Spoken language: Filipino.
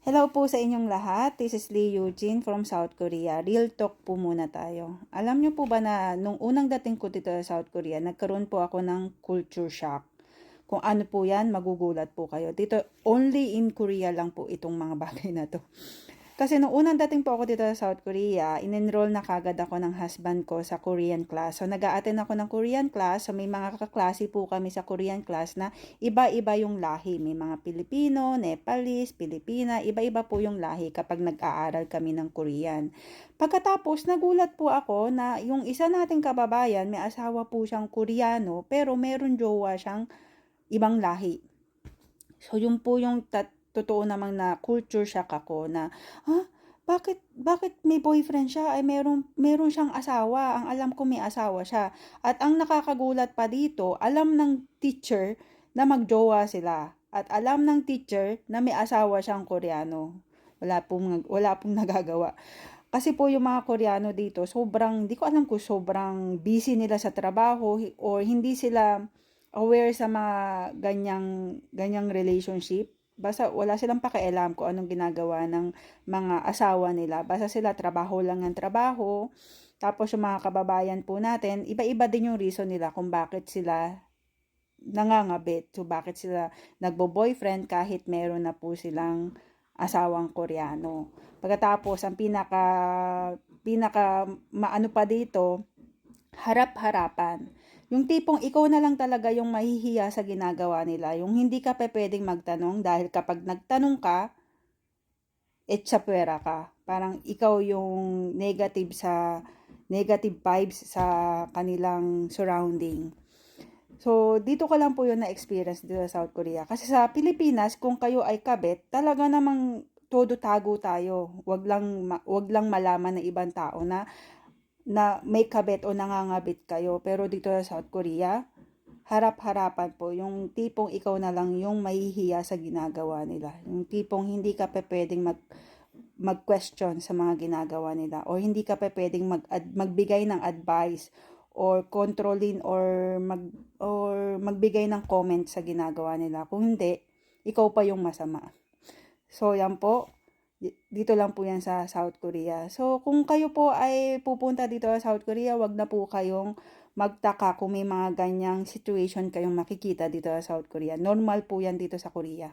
Hello po sa inyong lahat. This is Lee Eugene from South Korea. Real talk po muna tayo. Alam niyo po ba na nung unang dating ko dito sa South Korea, nagkaroon po ako ng culture shock. Kung ano po yan, magugulat po kayo. Dito, only in Korea lang po itong mga bagay na to. Kasi nung unang dating po ako dito sa South Korea, in-enroll na kagad ako ng husband ko sa Korean class. So nag attend ako ng Korean class. So may mga kaklase po kami sa Korean class na iba-iba yung lahi. May mga Pilipino, Nepalese, Pilipina, iba-iba po yung lahi kapag nag-aaral kami ng Korean. Pagkatapos, nagulat po ako na yung isa nating kababayan, may asawa po siyang Koreano, pero meron jowa siyang ibang lahi. So yun po yung tat totoo namang na culture shock ako na, ha? Bakit, bakit may boyfriend siya? Ay, meron, meron siyang asawa. Ang alam ko may asawa siya. At ang nakakagulat pa dito, alam ng teacher na magjowa sila. At alam ng teacher na may asawa siyang Koreano. Wala pong, wala pong nagagawa. Kasi po yung mga Koreano dito, sobrang, di ko alam kung sobrang busy nila sa trabaho or hindi sila aware sa mga ganyang, ganyang relationship Basta wala silang pakialam kung anong ginagawa ng mga asawa nila. Basta sila trabaho lang ng trabaho. Tapos yung mga kababayan po natin, iba-iba din yung reason nila kung bakit sila nangangabit. So bakit sila nagbo-boyfriend kahit meron na po silang asawang Koreano. Pagkatapos, ang pinaka, pinaka maano pa dito, harap-harapan yung tipong ikaw na lang talaga yung mahihiya sa ginagawa nila. Yung hindi ka pa pwedeng magtanong dahil kapag nagtanong ka, etsapwera ka. Parang ikaw yung negative sa negative vibes sa kanilang surrounding. So, dito ko lang po yun na-experience dito sa South Korea. Kasi sa Pilipinas, kung kayo ay kabit, talaga namang todo tago tayo. Wag lang, wag lang malaman ng ibang tao na na may kabit o nangangabit kayo. Pero dito sa South Korea, harap-harapan po. Yung tipong ikaw na lang yung mahihiya sa ginagawa nila. Yung tipong hindi ka pa pwedeng mag, mag-question sa mga ginagawa nila. O hindi ka pa pwedeng mag, ad, magbigay ng advice or controlin or mag or magbigay ng comment sa ginagawa nila. Kung hindi, ikaw pa yung masama. So, yan po dito lang po yan sa South Korea. So, kung kayo po ay pupunta dito sa South Korea, wag na po kayong magtaka kung may mga ganyang situation kayong makikita dito sa South Korea. Normal po yan dito sa Korea.